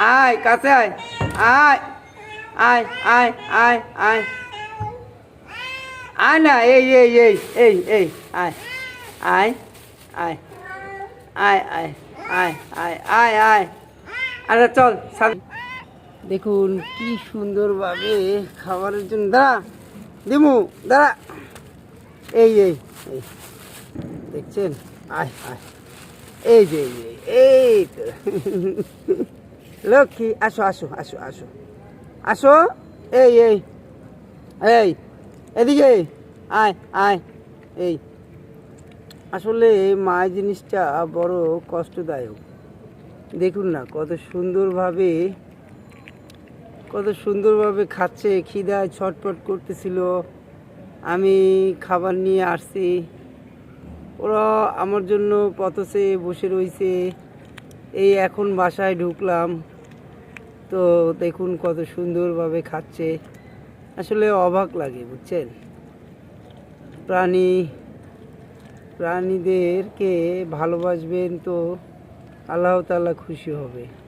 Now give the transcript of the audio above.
আয়, কাছে আয়। আয় আয় আয় আয় আয়। আয় না, এই এই এই এই এই, আয়। আয় আয় আয় আয় আয় আয় আয় আয়। আরে চল সাম- দেখুন, কি সুন্দরভাবে খাবারের জন্য দাঁড়া, দিমু, দাঁড়া। এই এই এই। দেখছেন? আয় আয়। এই যে, এই এই লক্ষ্মী আসো আসো আসো আসো আসো এই এই এই এদিকে আয় আয় এই আসলে মায়ের জিনিসটা বড় কষ্টদায়ক। দেখুন না, কত সুন্দরভাবে কত সুন্দরভাবে খাচ্ছে, খিদায় ছটপট করতেছিল। আমি খাবার নিয়ে আসছি। ওরা আমার জন্য পথসে বসে রয়েছে এই এখন বাসায় ঢুকলাম। তো দেখুন কত সুন্দরভাবে খাচ্ছে। আসলে অবাক লাগে, বুঝছেন? প্রাণী, প্রাণীদেরকে ভালোবাসবেন তো আল্লাহ তাল্লাহ খুশি হবে।